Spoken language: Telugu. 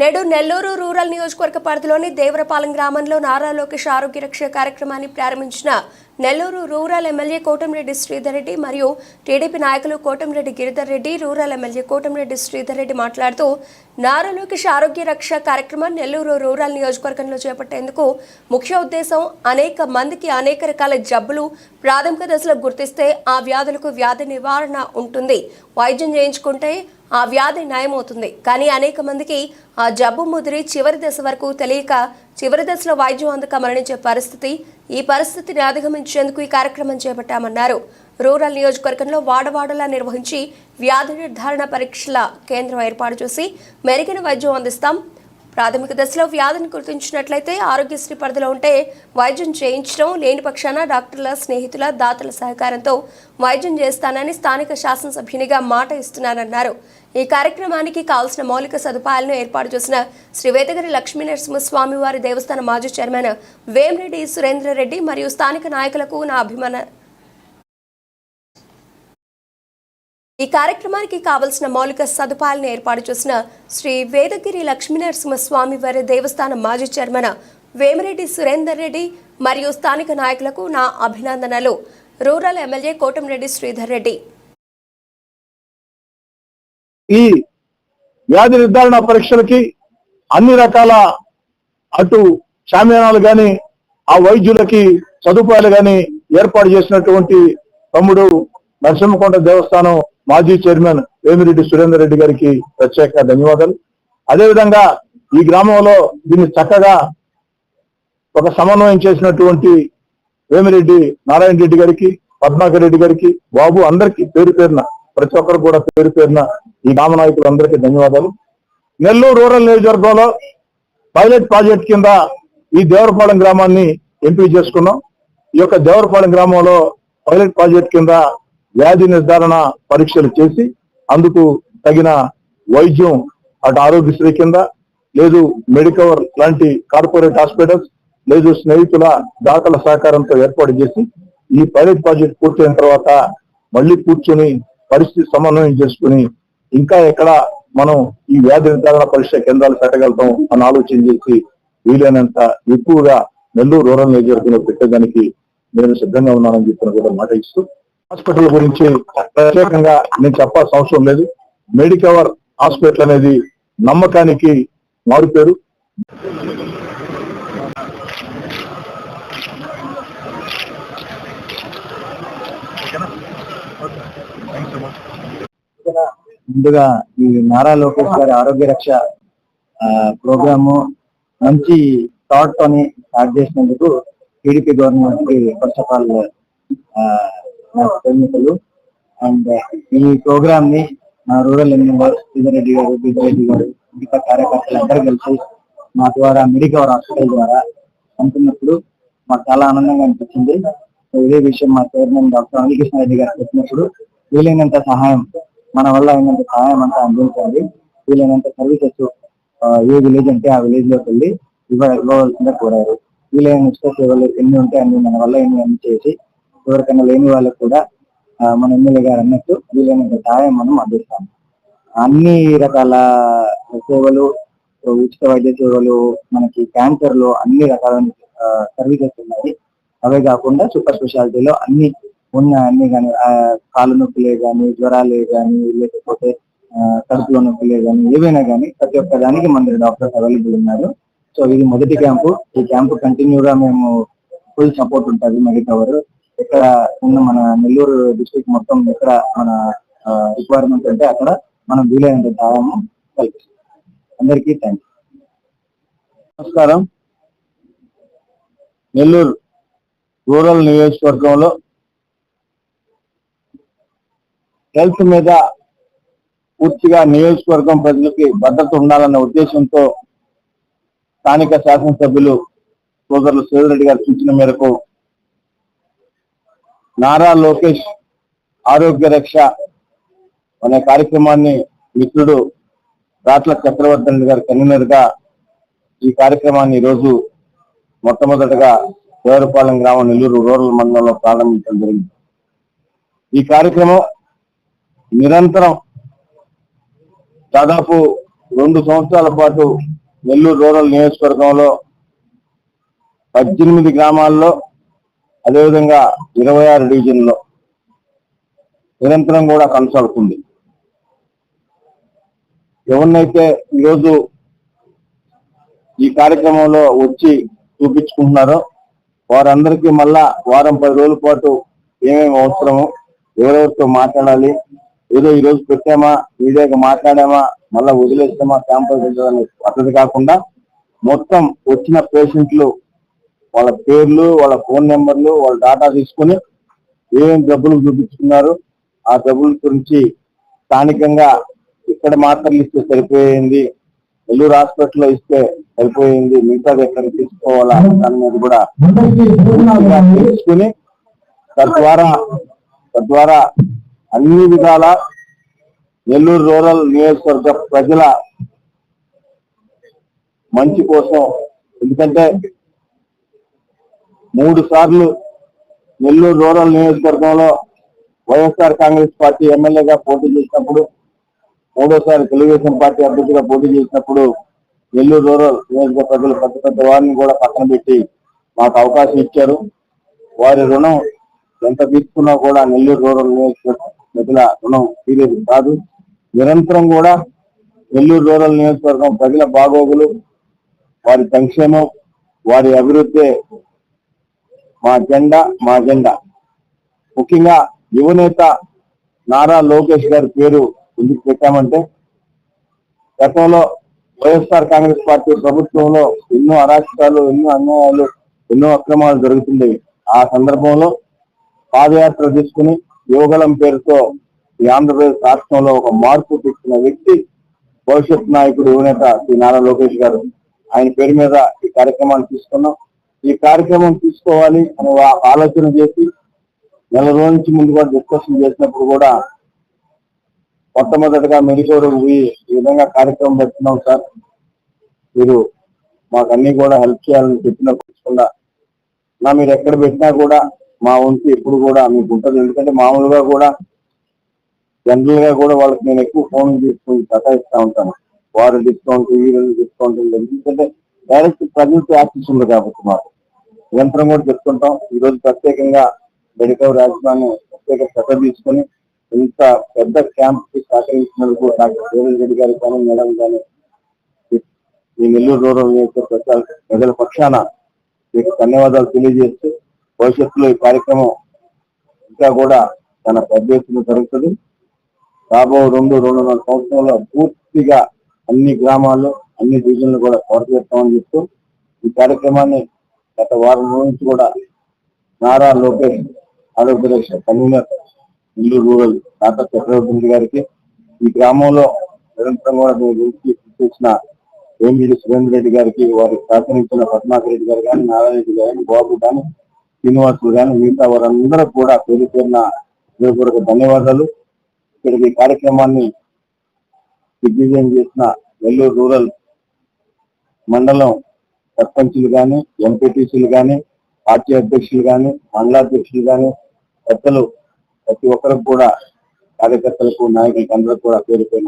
నేడు నెల్లూరు రూరల్ నియోజకవర్గ పరిధిలోని దేవరపాలెం గ్రామంలో నారా లోకేష్ ఆరోగ్య రక్ష కార్యక్రమాన్ని ప్రారంభించిన నెల్లూరు రూరల్ ఎమ్మెల్యే కోటంరెడ్డి శ్రీధర్ రెడ్డి మరియు టీడీపీ నాయకులు కోటంరెడ్డి గిరిధర్ రెడ్డి రూరల్ ఎమ్మెల్యే కోటంరెడ్డి శ్రీధర్ రెడ్డి మాట్లాడుతూ నారా లోకేష్ ఆరోగ్య రక్ష కార్యక్రమం నెల్లూరు రూరల్ నియోజకవర్గంలో చేపట్టేందుకు ముఖ్య ఉద్దేశం అనేక మందికి అనేక రకాల జబ్బులు ప్రాథమిక దశలో గుర్తిస్తే ఆ వ్యాధులకు వ్యాధి నివారణ ఉంటుంది. వైద్యం చేయించుకుంటే ఆ వ్యాధి నయమవుతుంది కానీ అనేక మందికి ఆ జబ్బు ముదిరి చివరి దశ వరకు తెలియక చివరి దశలో వైద్యం అందక మరణించే పరిస్థితి ఈ పరిస్థితిని అధిగమించేందుకు ఈ కార్యక్రమం చేపట్టామన్నారు. రూరల్ నియోజకవర్గంలో వాడవాడలా నిర్వహించి వ్యాధి నిర్ధారణ పరీక్షల కేంద్రం ఏర్పాటు చేసి మెరుగైన వైద్యం అందిస్తాం. ప్రాథమిక దశలో వ్యాధిని గుర్తించినట్లయితే ఆరోగ్యశ్రీ పరిధిలో ఉంటే వైద్యం చేయించడం లేని పక్షాన డాక్టర్ల స్నేహితుల దాతల సహకారంతో వైద్యం చేస్తానని స్థానిక శాసనసభ్యునిగా మాట ఇస్తున్నానన్నారు. ఈ కార్యక్రమానికి కావాల్సిన మౌలిక సదుపాయాలను ఏర్పాటు చేసిన శ్రీ వేదగిరి లక్ష్మీ నరసింహస్వామి వారి దేవస్థాన మాజీ చైర్మన్ వేమిరెడ్డి సురేంద్రరెడ్డి మరియు స్థానిక నాయకులకు నా అభిమాన ఈ కార్యక్రమానికి కావలసిన మౌలిక సదుపాయాలను ఏర్పాటు చేసిన శ్రీ వేదగిరి లక్ష్మీనరసింహస్వామి వారి దేవస్థానం మాజీ చైర్మన్ వేమిరెడ్డి సురేందర్ రెడ్డి మరియు స్థానిక నాయకులకు నా అభినందనలు. Rural MLA Kotamreddy Sridhar Reddy. ఈ వ్యాధి నిర్ధారణ పరీక్షలకి అన్ని రకాల అటు శామ్యానాలు గాని ఆ వైద్యులకి సదుపాయాలు గాని ఏర్పాటు చేసినటువంటి తమ్ముడు నరసింహకొండ దేవస్థానం మాజీ చైర్మన్ వేమిరెడ్డి సురేందర్ రెడ్డి గారికి ప్రత్యేక ధన్యవాదాలు. అదేవిధంగా ఈ గ్రామంలో దీన్ని చక్కగా ఒక సమన్వయం చేసినటువంటి వేమిరెడ్డి నారాయణ రెడ్డి గారికి పద్మాకర్ రెడ్డి గారికి బాబు అందరికీ పేరు పేరున ప్రతి ఒక్కరు కూడా పేరు పేరున ఈ గ్రామ నాయకులందరికీ ధన్యవాదాలు. నెల్లూరు రూరల్ నియోజకవర్గంలో పైలట్ ప్రాజెక్ట్ కింద ఈ దేవరపాలెం గ్రామాన్ని ఎంపిక చేసుకున్నాం. ఈ యొక్క దేవరపాలెం గ్రామంలో పైలట్ ప్రాజెక్ట్ కింద వ్యాధి నిర్ధారణ పరీక్షలు చేసి అందుకు తగిన వైద్యం అటు ఆరోగ్యశ్రీ కింద లేదు మెడికవర్ లాంటి కార్పొరేట్ హాస్పిటల్స్ లేదు స్నేహితుల దాతల సహకారంతో ఏర్పాటు చేసి ఈ పైలట్ ప్రాజెక్ట్ పూర్తయిన తర్వాత మళ్ళీ కూర్చొని పరిస్థితి సమన్వయం చేసుకుని ఇంకా ఎక్కడ మనం ఈ వ్యాధి నిర్ధారణ పరీక్ష కేంద్రాలు పెట్టగలుగుతాం అని ఆలోచన చేసి వీలైనంత ఎక్కువగా నెల్లూరు రూరల్ నియోజకవర్గంలో పెట్టేదానికి నేను సిద్ధంగా ఉన్నానని చెప్పిన కూడా మాట ఇస్తూ హాస్పిటల్ గురించి ప్రత్యేకంగా నేను చెప్పాల్సిన అవసరం లేదు. మెడికవర్ హాస్పిటల్ అనేది నమ్మకానికి మారుపేరు ముందుగా ఈ నారా లోకేష్ గారి ఆరోగ్య రక్ష ప్రోగ్రాము మంచి థాట్ తోని స్టార్ట్ చేసినందుకు టీడీపీ గవర్నమెంట్కి ఫస్ట్ ఆఫ్ ఆల్ ధన్యతలు అండ్ ఈ ప్రోగ్రామ్ని మా రూరల్ ఎమ్మెల్యే శ్రీధర్ గారు బిజెపి గారు మిగతా కార్యకర్తలు అందరూ కలిసి మా ద్వారా మెడికవర్ హాస్పిటల్ ద్వారా అనుకున్నప్పుడు మాకు చాలా ఆనందంగా అనిపించింది. ఇదే విషయం మా చైర్మన్ డాక్టర్ అనికృష్ణ రెడ్డి గారు చెప్పినప్పుడు వీలైనంత సహాయం మన వల్ల అయినంత సహాయం అంతా అందించండి. వీలైనంత సర్వీసెస్ ఏ విలేజ్ అంటే ఆ విలేజ్లోకి వెళ్ళి ఇవ్వ ఇవ్వవలసిందిగా కోరారు. వీలైన ఉచిత సేవలు ఎన్ని ఉంటే అన్ని మన వల్ల ఎన్ని అన్ని చేసి ఎవరికైనా లేని వాళ్ళకు కూడా మన ఎమ్మెల్యే గారు అన్నట్టు వీలైనంత సహాయం మనం అందిస్తాం అన్ని రకాల సేవలు ఉచిత వైద్య సేవలు మనకి క్యాన్సర్లో అన్ని రకాల సర్వీసెస్ ఉన్నాయి. అవే కాకుండా సూపర్ స్పెషాలిటీలో అన్ని ఉన్న అన్ని కానీ కాలు నొప్పులే కానీ జ్వరాలే కానీ లేకపోతే కడుపులో నొప్పులే కానీ ఏవైనా కానీ ప్రతి ఒక్క దానికి మన డాక్టర్స్ అవైలబుల్ ఉన్నారు. సో ఇది మొదటి క్యాంపు. ఈ క్యాంపు కంటిన్యూగా మేము ఫుల్ సపోర్ట్ ఉంటుంది మెడికవర్ ఇక్కడ ఉన్న మన నెల్లూరు డిస్ట్రిక్ట్ మొత్తం ఎక్కడ మన రిక్వైర్మెంట్ ఉంటే అక్కడ మనం వీలైనంత సహాయం కల్పిస్తాం అందరికీ థ్యాంక్ నమస్కారం. నెల్లూరు రూరల్ నియోజకవర్గంలో హెల్త్ మీద పూర్తిగా నియోజకవర్గం ప్రజలకి భద్రత ఉండాలన్న ఉద్దేశంతో స్థానిక శాసనసభ్యులు సోదరులు శ్రీధరెడ్డి గారి సూచన మేరకు నారా లోకేష్ ఆరోగ్య రక్ష అనే కార్యక్రమాన్ని మిత్రుడు రాట్ల చక్రవర్తి గారి కన్వీనర్గా ఈ కార్యక్రమాన్ని ఈరోజు రోజు మొట్టమొదటగా దేవరపాలెం గ్రామం నెల్లూరు రూరల్ మండలంలో ప్రారంభించడం జరిగింది. ఈ కార్యక్రమం నిరంతరం దాదాపు రెండు సంవత్సరాల పాటు నెల్లూరు రూరల్ నియోజకవర్గంలో పద్దెనిమిది గ్రామాల్లో అదేవిధంగా ఇరవై ఆరు డివిజన్లో నిరంతరం కూడా కొనసాగుతుంది. ఎవరినైతే ఈరోజు ఈ కార్యక్రమంలో వచ్చి చూపించుకుంటున్నారో వారందరికీ మళ్ళా వారం పది రోజుల పాటు ఏమేమి అవసరమో ఎవరెవరితో మాట్లాడాలి ఏదో ఈ రోజు పెట్టామా మీడియాకి మాట్లాడామా మళ్ళా వదిలేస్తామా శాంపుల్ అనే పద్ధతి కాకుండా మొత్తం వచ్చిన పేషెంట్లు వాళ్ళ పేర్లు వాళ్ళ ఫోన్ నెంబర్లు వాళ్ళ డేటా తీసుకుని ఏమేమి జబ్బులు చూపించుకున్నారు ఆ జబ్బుల గురించి స్థానికంగా ఇక్కడ మాత్రలు ఇస్తే సరిపోయింది నెల్లూరు హాస్పిటల్లో ఇస్తే సరిపోయింది మిగతాది ఎక్కడ తీసుకోవాలా దాని మీద కూడా తెలుసుకుని తద్వారా తద్వారా అన్ని విధాల నెల్లూరు రూరల్ నియోజకవర్గ ప్రజల మంచి కోసం ఎందుకంటే మూడు సార్లు నెల్లూరు రూరల్ నియోజకవర్గంలో వైఎస్ఆర్ కాంగ్రెస్ పార్టీ ఎమ్మెల్యేగా పోటీ చేసినప్పుడు మూడోసారి తెలుగుదేశం పార్టీ అభ్యర్థిగా పోటీ చేసినప్పుడు నెల్లూరు రూరల్ నియోజక పెద్ద పెద్ద వారిని కూడా పక్కన పెట్టి మాకు అవకాశం ఇచ్చారు. వారి రుణం ఎంత తీసుకున్నా కూడా నెల్లూరు రూరల్ నియోజకవర్గ ప్రజల రుణం తీరేది కాదు. నిరంతరం కూడా నెల్లూరు రూరల్ నియోజకవర్గం ప్రజల బాగోగులు వారి సంక్షేమం వారి అభివృద్ధి మా జెండా మా జెండా. ముఖ్యంగా యువనేత నారా లోకేష్ గారి పేరు ఎందుకు పెట్టామంటే గతంలో వైఎస్ఆర్ కాంగ్రెస్ పార్టీ ప్రభుత్వంలో ఎన్నో అరాచకాలు ఎన్నో అన్యాయాలు ఎన్నో అక్రమాలు జరుగుతుండేవి. ఆ సందర్భంలో పాదయాత్ర తీసుకుని యువగలం పేరుతో ఈ ఆంధ్రప్రదేశ్ రాష్ట్రంలో ఒక మార్పు తెచ్చిన వ్యక్తి భవిష్యత్ నాయకుడు యువనేత శ్రీ నారా లోకేష్ గారు. ఆయన పేరు మీద ఈ కార్యక్రమాన్ని తీసుకున్నాం. ఈ కార్యక్రమం తీసుకోవాలి అని ఆలోచన చేసి నెల రోజుల నుంచి ముందు కూడా డిస్కషన్ చేసినప్పుడు కూడా మొట్టమొదటిగా మెడికోరు పోయి ఈ విధంగా కార్యక్రమం పెడుతున్నాం సార్. మీరు మాకు అన్ని కూడా హెల్ప్ చేయాలని చెప్పినప్పుడు నా మీరు ఎక్కడ పెట్టినా కూడా మా వంతు ఎప్పుడు కూడా మీకు ఉంటుంది. ఎందుకంటే మామూలుగా కూడా జనరల్గా కూడా వాళ్ళకి నేను ఎక్కువ ఫోన్ తీసుకుని సతాయిస్తా ఉంటాను. వారు డిస్కౌంట్ వీరు డిస్కౌంట్ ఎందుకంటే డైరెక్ట్ ప్రజలతో యాక్సెస్ ఉంది కాబట్టి మాకు. నిరంతరం కూడా చెప్తుంటాం. ఈ రోజు ప్రత్యేకంగా మెడికల్ రాజధాని ప్రత్యేక శ్రద్ధ తీసుకొని ఇంత పెద్ద క్యాంప్కి సహకరించినందుకు డాక్టర్ రేవంత్ రెడ్డి గారు కానీ మేడం కానీ ఈ నెల్లూరు రూరల్ నియోజకవర్గ ప్రజల పక్షాన మీకు ధన్యవాదాలు తెలియజేస్తూ భవిష్యత్తులో ఈ కార్యక్రమం ఇంకా కూడా తన పెద్ద ఎత్తున జరుగుతుంది. రాబో రెండు రెండున్నర సంవత్సరంలో పూర్తిగా అన్ని గ్రామాల్లో అన్ని డివిజన్లు కూడా కవర్ చేస్తామని చెప్తూ ఈ కార్యక్రమాన్ని గత వారం నుంచి కూడా నారా లోకేష్ ఆంధ్రప్రదేశ్ కన్వీనర్ ఇల్లు రూరల్ డాక్టర్ చక్రవర్తి గారికి ఈ గ్రామంలో నిరంతరం కూడా దీని గురించి చేసిన వేమిరెడ్డి సురేంద్ర రెడ్డి గారికి వారి సహకరించిన పద్మాకర్ రెడ్డి గారు కానీ నారాయణ గారు బాబు కానీ శ్రీనివాసులు కానీ మిగతా వారందరూ కూడా పేరు పేరున హృదయపూర్వక ధన్యవాదాలు. ఇక్కడికి ఈ కార్యక్రమాన్ని దిగ్విజయం చేసిన నెల్లూరు రూరల్ మండలం సర్పంచులు కానీ ఎంపీటీసీలు కానీ పార్టీ అధ్యక్షులు కానీ మండలాధ్యక్షులు కానీ పెద్దలు ప్రతి ఒక్కరికి కూడా కార్యకర్తలకు నాయకులకు అందరూ కూడా పేరు పేరు